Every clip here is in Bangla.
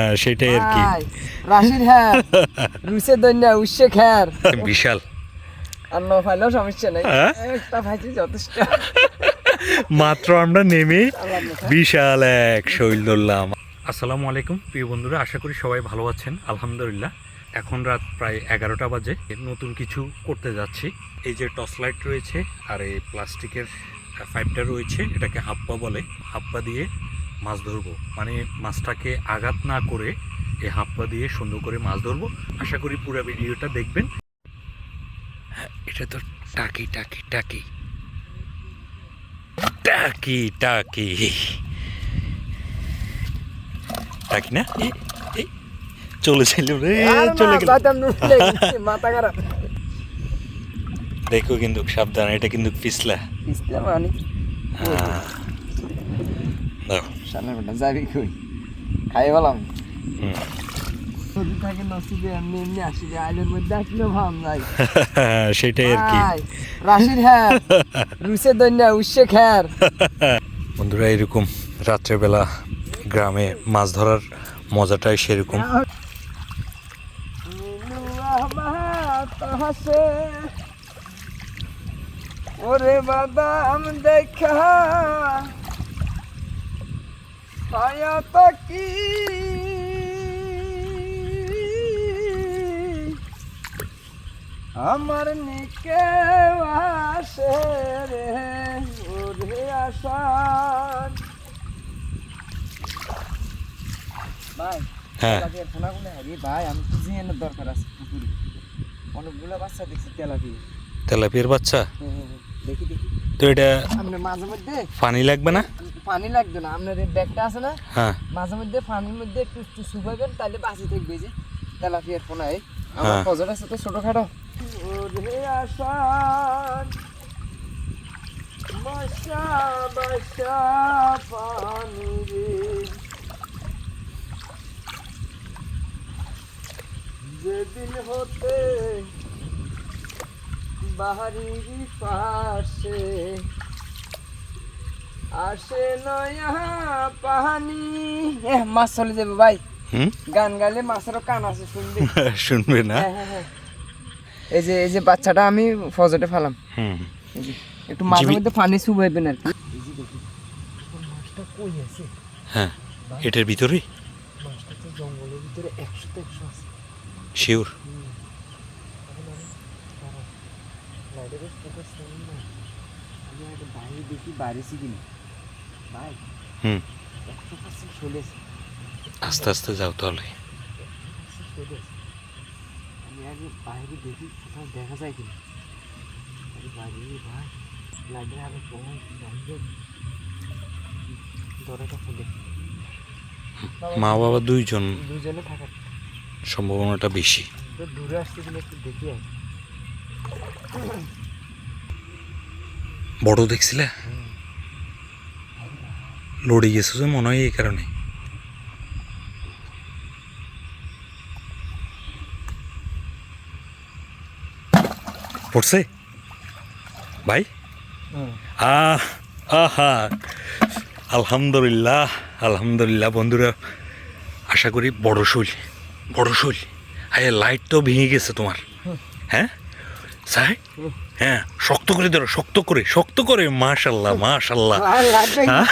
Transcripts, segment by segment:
হ্যাঁ, সেটাই আর কি। রাশির হ্যার রুসে দন্যা উৎসে খ্যার। বিশাল। আর ন ফাইলেও সমস্যা নেই। হ্যাঁ? একটা ভাইছি যথেষ্ট। মাত্র আমরা নেমে বিশাল এক শৈল ধরলাম আসসালামু আলাইকুম প্রিয় বন্ধুরা আশা করি সবাই ভালো আছেন আলহামদুলিল্লাহ। এখন রাত প্রায় এগারোটা বাজে। নতুন কিছু করতে যাচ্ছি। এই যে টর্চ লাইট রয়েছে আর এই প্লাস্টিকের পাইপটা রয়েছে এটাকে হাপ্পা বলে। হাপ্পা দিয়ে মাছ ধরবো। মানে মাছটাকে আঘাত না করে এই হাপ্পা দিয়ে সুন্দর করে মাছ ধরবো। আশা করি পুরো ভিডিওটা দেখবেন। হ্যাঁ, এটা তো টাকি টাকি টাকি। টাকি টাকি। টাকি না? এ, এ, চলে ছিল রে চলে গেল। যাইতাম না, উঠলে গেছি, মাথা খারাপ। দেখো কিন্তু সাবধান এটা কিন্তু পিছলা। পিছলে মানে হ্যাঁ। সামনে বেটা যাবি কই? খাই সেটাই আর কি। রাশির রুসে দন্যা উৎসে খ্যার। বন্ধুরা এরকম রাত্রেবেলা গ্রামে মাছ ধরার মজাটাই সেরকম। ওরে বাদাম দেখা। পায়া তাকি আমার নিকে আসে রে ওরে আসান ভাই হ্যাঁ। ফোনাগুলো হারিয়ে ভাই আমি তো জিয়ানোর দরকার আছে পুকুরে। অনেকগুলো বাচ্চা দেখছি তেলাপিয়া। তেলাপিয়ার বাচ্চা? হুম, হুম। দেখি দেখি। তো এটা মাঝে মধ্যে পানি লাগবে না? পানি লাগবে না। আপনার এই ব্যাগটা আছে না? হ্যাঁ। মাঝে মধ্যে পানির মধ্যে একটু একটু শুকাবেন তাহলে বাঁচি থাকবে যে। তেলাপিয়ার ফোনায় আমার হ্যাঁ। ফজর আছে তো ছোটখাটো। ওরে আসান বাসা বাসা পানি রে। যেদিন হতে বাহারির পাশে আসে নয়া পাহানি। এ মাছ চলে যাবে ভাই। গান গাইলে মাছেরও কান আছে শুনবি? শুনবে না? হ্যাঁ, হ্যাঁ, হ্যাঁ। এই যে এই যে বাচ্চাটা আমি ফজরে ফেলাম। একটু মাঝে মধ্যে পানি শুবাইবেন আর কি। মাছটা কই আছে হ্যাঁ এটার ভিতরে? মাছটা তো জঙ্গলের ভিতরে একশো তো একশো আছে শিওর বাইরে দেখি বাইরেছি কিনা হুম। আস্তে আস্তে যাও তাহলে। আমি আগে বাইরে দেখি কোথাও দেখা যায় কিনা। আরে বাইরে ভাই আগে দরজাটা খুলে। মা বাবা দুইজন দুজনে থাকার সম্ভাবনাটা বেশি। দূরে আসতে গেলে একটু দেখি বড় দেখছিলে? লড়ে গেছে যে মনে হয় এই কারণে পড়ছে? ভাই? আহ আহা। আলহামদুলিল্লাহ আলহামদুলিল্লাহ বন্ধুরা আশা করি বড় শৈল বড় শৈল। হ্যাঁ লাইট তো ভেঙে গেছে তোমার। হ্যাঁ? সাই হ্যাঁ শক্ত করে ধরো শক্ত করে শক্ত করে মাশাল্লাহ মাশাল্লাহ। হ্যাঁ?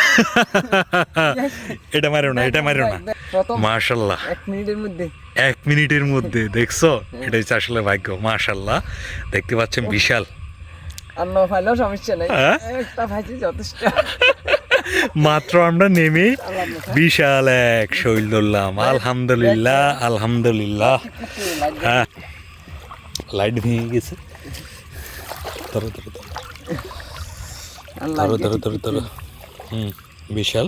এটা মারো না এটা মারো না। মাশাল্লাহ। এক মিনিটের মধ্যে। এক মিনিটের মধ্যে দেখছ? এটা হচ্ছে আসলে ভাগ্য মাশাল্লাহ। দেখতে পাচ্ছেন বিশাল। আর ন ফাইলেও সমস্যা নেই। হ্যাঁ? একটা ভাইছি যথেষ্ট। মাত্র আমরা নেমে বিশাল এক শৈল ধরলাম। আলহামদুলিল্লাহ আলহামদুলিল্লাহ। হ্যাঁ। লাইট ভেঙে গেছে। ধরো ধরো ধরো। ধরো ধরো ধরো ধরো। হুম বিশাল।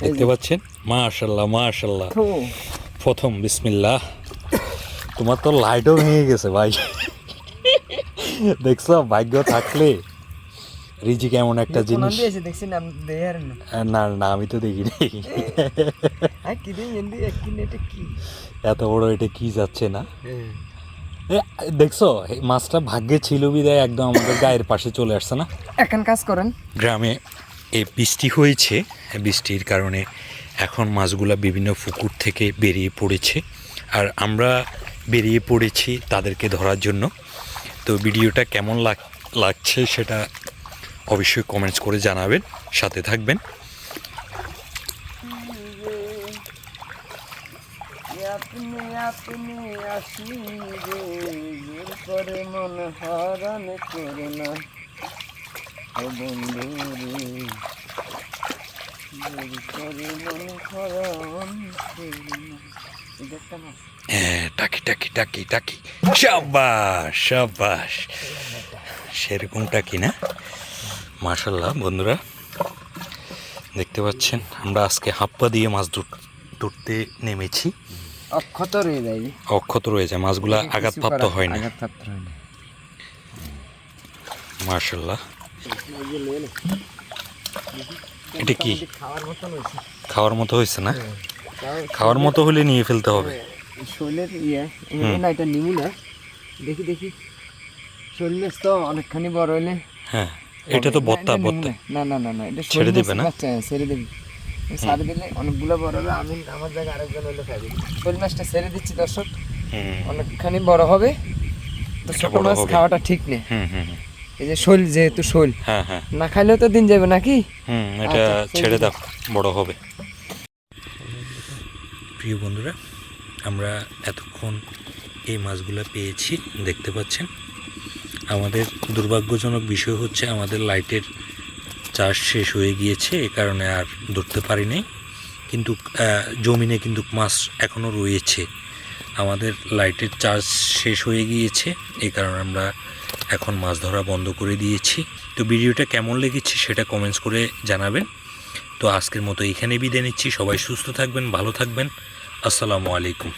দেখতে পাচ্ছেন? মাশাল্লাহ মাশাল্লাহ। প্রথম বিসমিল্লাহ। তোমার তো লাইটও ভেঙে গেছে ভাই। দেখছ ভাগ্য থাকলে রিজিক এমন একটা জিনিস। না না। আমি তো দেখিনি। এত বড় এটা কি যাচ্ছে না? এ, দেখছ মাছটা ভাগ্যে ছিল বিদায় একদম আমাদের গায়ের পাশে চলে আসছে না? এখন কাজ করেন। গ্রামে এই বৃষ্টি হয়েছে বৃষ্টির কারণে এখন মাছগুলা বিভিন্ন পুকুর থেকে বেরিয়ে পড়েছে। আর আমরা বেরিয়ে পড়েছি তাদেরকে ধরার জন্য। তো ভিডিওটা কেমন লাগ লাগছে সেটা অবশ্যই কমেন্টস করে জানাবেন সাথে থাকবেন। আপনি আপনি আসিবে করে মন হরণ বন্ধু করে হ্যাঁ টাকি টাকি টাকি টাকি। না? মাশাল্লাহ বন্ধুরা। দেখতে পাচ্ছেন, আমরা আজকে হাপ্পা দিয়ে মাছ ধর- ধরতে নেমেছি। অক্ষত রয়ে যায়। অক্ষত রয়েছে মাছগুলা কিছু আঘাতপ্রাপ্ত হয় না আঘাতপ্রাপ্ত হয় না মার্শাল্লাহ এটা কি? খাওয়ার মতো হয়েছে। না? খাওয়ার মতো। হলে নিয়ে ফেলতে হবে। শৈলের ইয়ে। না এটা নিমু না। দেখি দেখি। শৈল তো অনেকখানি বড় হইলে হ্যাঁ এটা তো বত্তা বত্তা। না। না না না এটা ছেড়ে দিবে না? হ্যাঁ, ছেড়ে দিবি। দিলে অনেকগুলো বড় হবে। আমি আমার জায়গায় আরেকজন হইলে খাবি। শৈল মাছটা ছেড়ে দিচ্ছি দর্শক। অনেকখানি বড় হবে। তো ছোট মাছ খাওয়াটা ঠিক নেই। এই যে শৈল যেহেতু শৈল। হ্যাঁ হ্যাঁ। না খাইলেও তো দিন যাবে নাকি? হুম এটা আচ্ছা, ছেড়ে দাও বড় হবে। প্রিয় বন্ধুরা আমরা এতক্ষণ এই মাছগুলো পেয়েছি দেখতে পাচ্ছেন। আমাদের দুর্ভাগ্যজনক বিষয় হচ্ছে আমাদের লাইটের চার্জ শেষ হয়ে গিয়েছে, এ কারণে আর ধরতে পারিনি। কিন্তু জমিনে কিন্তু মাছ এখনও রয়েছে। আমাদের লাইটের চার্জ শেষ হয়ে গিয়েছে এই কারণে আমরা এখন মাছ ধরা বন্ধ করে দিয়েছি। তো ভিডিওটা কেমন লেগেছে সেটা কমেন্টস করে জানাবেন। তো আজকের মতো এখানে বিদায় নিচ্ছি। সবাই সুস্থ থাকবেন, ভালো থাকবেন। আসসালামু আলাইকুম।